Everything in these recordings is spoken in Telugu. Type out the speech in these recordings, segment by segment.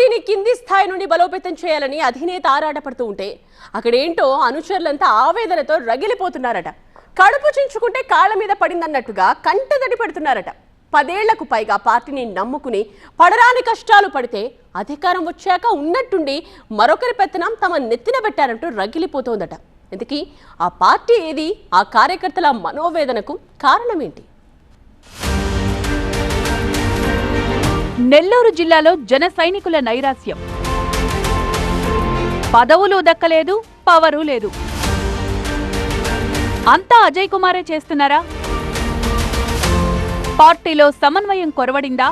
పార్టీని కింది స్థాయి నుండి బలోపేతం చేయాలని అధినేత ఆరాటపడుతూ ఉంటే అక్కడేంటో అనుచరులంతా ఆవేదనతో రగిలిపోతున్నారట. కడుపు చించుకుంటే కాళ్ళ మీద పడిందన్నట్టుగా కంటదడి పడుతున్నారట. పదేళ్ళకు పైగా పార్టీని నమ్ముకుని పడరాని కష్టాలు పడితే అధికారం వచ్చాక ఉన్నట్టుండి మరొకరి పెత్తనం తమ నెత్తిన పెట్టారంటూ రగిలిపోతోందట. ఇంతకీ ఆ పార్టీ ఏది? ఆ కార్యకర్తల మనోవేదనకు కారణమేంటి? నెల్లూరు జిల్లాలో జన సైనికుల నైరాస్యం పదవులు దక్కలేదు పవరు లేదు. అంతా అజయ్ కుమారే చేస్తున్నారా? పార్టీలో సమన్వయం కొరవడిందా?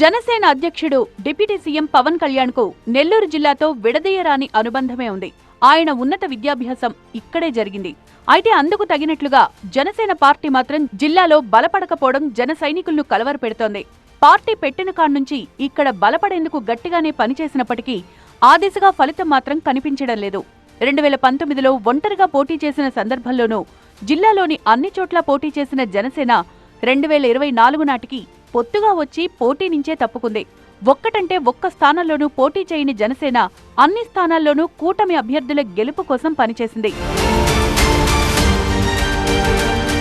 జనసేన అధ్యక్షుడు డిప్యూటీ సీఎం పవన్ కళ్యాణ్కు నెల్లూరు జిల్లాతో విడదీయరాని అనుబంధమే ఉంది. ఆయన ఉన్నత విద్యాభ్యాసం ఇక్కడే జరిగింది. అయితే అందుకు తగినట్లుగా జనసేన పార్టీ మాత్రం జిల్లాలో బలపడకపోవడం జన సైనికులను కలవరపెడుతోంది. పార్టీ పెట్టిన కాడ్నుంచి ఇక్కడ బలపడేందుకు గట్టిగానే పనిచేసినప్పటికీ ఆ దిశగా ఫలితం మాత్రం కనిపించడం లేదు. రెండు వేల పంతొమ్మిదిలో ఒంటరిగా పోటీ చేసిన సందర్భంలోనూ జిల్లాలోని అన్ని చోట్ల పోటీ చేసిన జనసేన రెండు వేల ఇరవై నాలుగు నాటికి పొత్తుగా వచ్చి పోటీ నుంచే తప్పుకుంది. ఒక్కటంటే ఒక్క స్థానంలోనూ పోటీ చేయని జనసేన అన్ని స్థానాల్లోనూ కూటమి అభ్యర్థుల గెలుపు కోసం పనిచేసింది.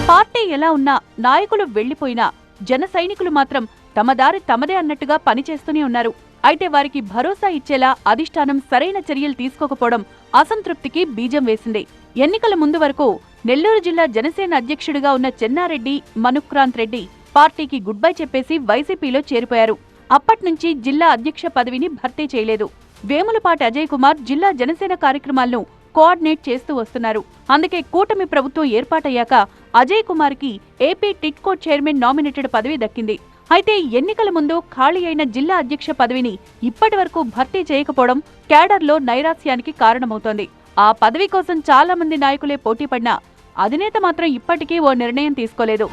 పార్టీ ఎలా ఉన్నా నాయకులు వెళ్ళిపోయినా జన సైనికులు మాత్రం తమ దారి తమదే అన్నట్టుగా పనిచేస్తూనే ఉన్నారు. అయితే వారికి భరోసా ఇచ్చేలా అధిష్టానం సరైన చర్యలు తీసుకోకపోవడం అసంతృప్తికి బీజం వేసింది. ఎన్నికల ముందు వరకు నెల్లూరు జిల్లా జనసేన అధ్యక్షుడిగా ఉన్న చెన్నారెడ్డి మనుక్రాంత్ రెడ్డి పార్టీకి గుడ్ బై చెప్పేసి వైసీపీలో చేరిపోయారు. అప్పట్నుంచి జిల్లా అధ్యక్ష పదవిని భర్తీ చేయలేదు. వేములపాటి అజయ్ కుమార్ జిల్లా జనసేన కార్యక్రమాలను కోఆర్డినేట్ చేస్తూ వస్తున్నారు. అందుకే కూటమి ప్రభుత్వం ఏర్పాటయ్యాక అజయ్ కుమార్కి ఏపీ టిట్కో చైర్మన్ నామినేటెడ్ పదవి దక్కింది. అయితే ఎన్నికల ముందు ఖాళీ అయిన జిల్లా అధ్యక్ష పదవిని ఇప్పటి వరకు భర్తీ చేయకపోవడం క్యాడర్లో నైరాస్యానికి కారణమవుతోంది. ఆ పదవి కోసం చాలా మంది నాయకులే పోటీ పడినా అధినేత మాత్రం ఇప్పటికీ ఓ నిర్ణయం తీసుకోలేదు.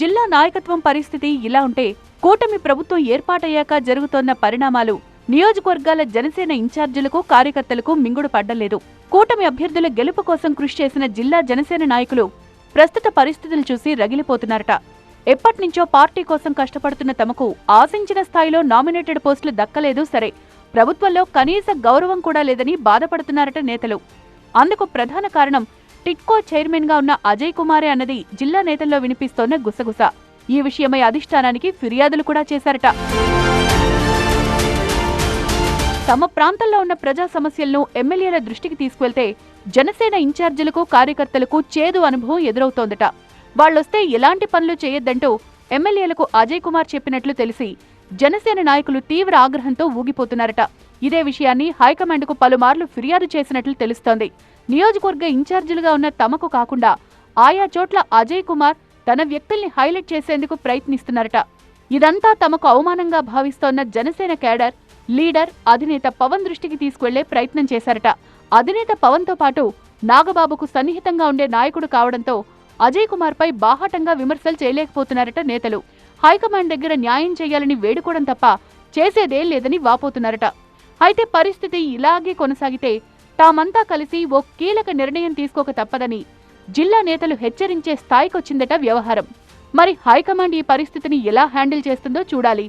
జిల్లా నాయకత్వం పరిస్థితి ఇలా ఉంటే కూటమి ప్రభుత్వం ఏర్పాటయ్యాక జరుగుతోన్న పరిణామాలు నియోజకవర్గాల జనసేన ఇన్ఛార్జీలకు కార్యకర్తలకు మింగుడు పడ్డలేదు. కూటమి అభ్యర్థుల గెలుపు కోసం కృషి చేసిన జిల్లా జనసేన నాయకులు ప్రస్తుత పరిస్థితులు చూసి రగిలిపోతున్నారట. ఎప్పటినుంచో పార్టీ కోసం కష్టపడుతున్న తమకు ఆశించిన స్థాయిలో నామినేటెడ్ పోస్టులు దక్కలేదు సరే. ప్రభుత్వంలో కనీస గౌరవం కూడా లేదని బాధపడుతున్నారట నేతలు. అందుకు ప్రధాన కారణం టిట్కో చైర్మన్గా ఉన్న అజయ్ కుమారే అన్నది జిల్లా నేతల్లో వినిపిస్తోన్న గుసగుస. ఈ విషయమై అధిష్టానానికి ఫిర్యాదులు కూడా చేశారట. తమ ప్రాంతంలో ఉన్న ప్రజా సమస్యలను ఎమ్మెల్యేల దృష్టికి తీసుకువెళ్తే జనసేన ఇన్ఛార్జీలకు కార్యకర్తలకు చేదు అనుభవం ఎదురవుతోందట. వాళ్ళొస్తే ఎలాంటి పనులు చేయొద్దంటూ ఎమ్మెల్యేలకు అజయ్ కుమార్ చెప్పినట్లు తెలిసి జనసేన నాయకులు తీవ్ర ఆగ్రహంతో ఊగిపోతున్నారట. ఇదే విషయాన్ని హైకమాండ్కు పలుమార్లు ఫిర్యాదు చేసినట్లు తెలుస్తోంది. నియోజకవర్గ ఇన్ఛార్జీలుగా ఉన్న తమకు కాకుండా ఆయా చోట్ల అజయ్ కుమార్ తన వ్యక్తుల్ని హైలైట్ చేసేందుకు ప్రయత్నిస్తున్నారట. ఇదంతా తమకు అవమానంగా భావిస్తోన్న జనసేన కేడర్ లీడర్ అధినేత పవన్ దృష్టికి తీసుకువెళ్ళే ప్రయత్నం చేశారట. అధినేత పవన్తో పాటు నాగబాబుకు సన్నిహితంగా ఉండే నాయకుడు కావడంతో అజయ్ కుమార్పై బాహాటంగా విమర్శలు చేయలేకపోతున్నారట నేతలు. హైకమాండ్ దగ్గర న్యాయం చేయాలని వేడుకోవడం తప్ప చేసేదేం లేదని వాపోతున్నారట. అయితే పరిస్థితి ఇలాగే కొనసాగితే తామంతా కలిసి ఓ కీలక నిర్ణయం తీసుకోక తప్పదని జిల్లా నేతలు హెచ్చరించే స్థాయికొచ్చిందట వ్యవహారం. మరి హైకమాండ్ ఈ పరిస్థితిని ఎలా హ్యాండిల్ చేస్తుందో చూడాలి.